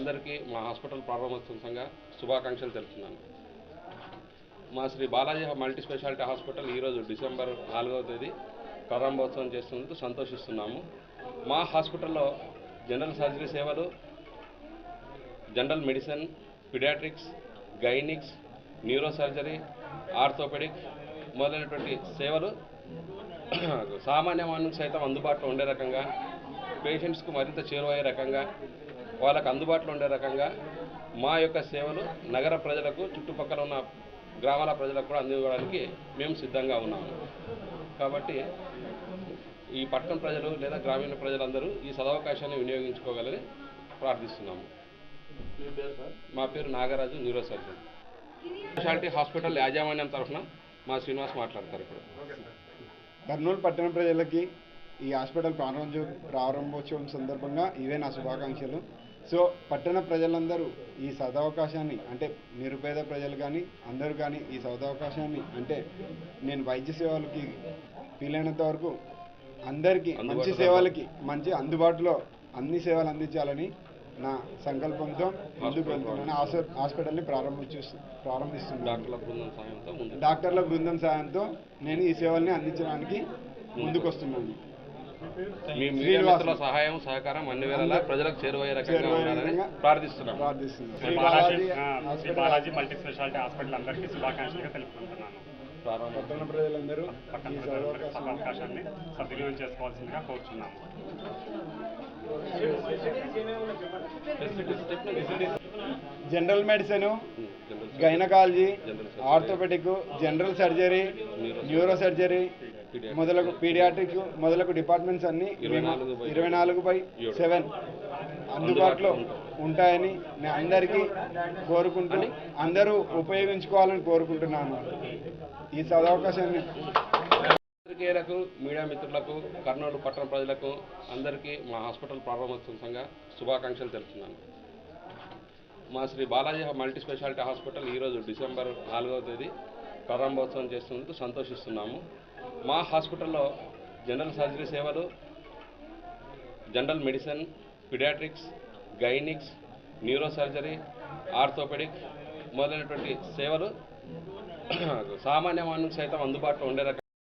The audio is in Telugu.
అందరికీ మా హాస్పిటల్ ప్రారంభోత్సవంగా శుభాకాంక్షలు తెలుపుతున్నాను. మా Shri Balaji multi speciality hospital ఈరోజు డిసెంబర్ నాలుగవ తేదీ ప్రారంభోత్సవం చేస్తున్నందుకు సంతోషిస్తున్నాము. మా హాస్పిటల్లో జనరల్ సర్జరీ సేవలు general medicine paediatrics gynaecs neuro surgery orthopaedic మొదలైనటువంటి సేవలు సామాన్య మానవునికి సైతం అందుబాటులో ఉండే రకంగా పేషెంట్స్కు మరింత చేరువయ్యే రకంగా వాళ్ళకు అందుబాటులో ఉండే రకంగా మా యొక్క సేవలు నగర ప్రజలకు చుట్టుపక్కల ఉన్న గ్రామాల ప్రజలకు కూడా అందివ్వడానికి మేము సిద్ధంగా ఉన్నాము. కాబట్టి ఈ పట్టణ ప్రజలు లేదా గ్రామీణ ప్రజలందరూ ఈ సదవకాశాన్ని వినియోగించుకోగలని ప్రార్థిస్తున్నాము. మా పేరు Nagaraju neuro surgeon. Speciality hospital యాజమాన్యం తరఫున మా శ్రీనివాస్ మాట్లాడతారు ఇప్పుడు. కర్నూలు పట్టణ ప్రజలకి ఈ హాస్పిటల్ ప్రారంభ ప్రారంభోత్సవం సందర్భంగా ఇవే నా శుభాకాంక్షలు. సో పట్టణ ప్రజలందరూ ఈ సదవకాశాన్ని అంటే నిరుపేద ప్రజలు కానీ అందరూ కానీ ఈ సదవకాశాన్ని అంటే నేను వైద్య సేవలకి వీలైనంత వరకు అందరికీ మంచి సేవలకి మంచి అందుబాటులో అన్ని సేవలు అందించాలని నా సంకల్పంతో ముందుకు వెళ్తున్నాను హాస్ప- హాస్పిటల్ని ప్రారంభించు ప్రారంభిస్తున్నాను. డాక్టర్ల బృందం సాయంతో ముందు డాక్టర్ల బృందం సాయంతో నేను ఈ సేవల్ని అందించడానికి ముందుకు వస్తున్నాను మీ మీడియా మిత్రుల సహాయం సహకారం అన్ని వేళలా ప్రజలకు చేరువయ్యే రకంగా ఉండాలని ప్రార్థిస్తున్నాం. బాలాజీ మల్టీ స్పెషాలిటీ హాస్పిటల్ అందరికీ శుభాకాంక్షలుగా తెలుపుకుంటున్నాను. ప్రారంభం పట్టణ ప్రజలందరూ పట్టణ ఈ ప్రజలందరికీ సదవకాశాన్ని అవకాశాన్ని సద్వినియోగం చేసుకోవాల్సిందిగా కోరుచున్నాము. General medicine gynaecology orthopaedic general surgery neuro surgery. మొదలగు పీడియాట్రిక్ మొదలగు డిపార్ట్మెంట్స్ అన్ని ఇరవై నాలుగు బై ఇరవై నాలుగు బై సెవెన్ అందుబాటులో ఉంటాయని నేను అందరికీ కోరుకుంటూ అందరూ ఉపయోగించుకోవాలని కోరుకుంటున్నాను. ఈ సదవకాశాన్ని పత్రికేయులకు మీడియా మిత్రులకు కర్నూలు పట్టణ ప్రజలకు అందరికీ మా హాస్పిటల్ ప్రారంభోత్సవంగా శుభాకాంక్షలు తెలుపుతున్నాను. మా Shri Balaji multi speciality hospital ఈరోజు డిసెంబర్ నాలుగవ తేదీ ప్రారంభోత్సవం చేస్తున్నందుకు సంతోషిస్తున్నాము. మా హాస్పిటల్లో జనరల్ సర్జరీ సేవలు general medicine paediatrics gynaecs neuro surgery orthopaedic మొదలైనటువంటి సేవలు సామాన్య మానవునికి సైతం అందుబాటులో ఉండే రకంగా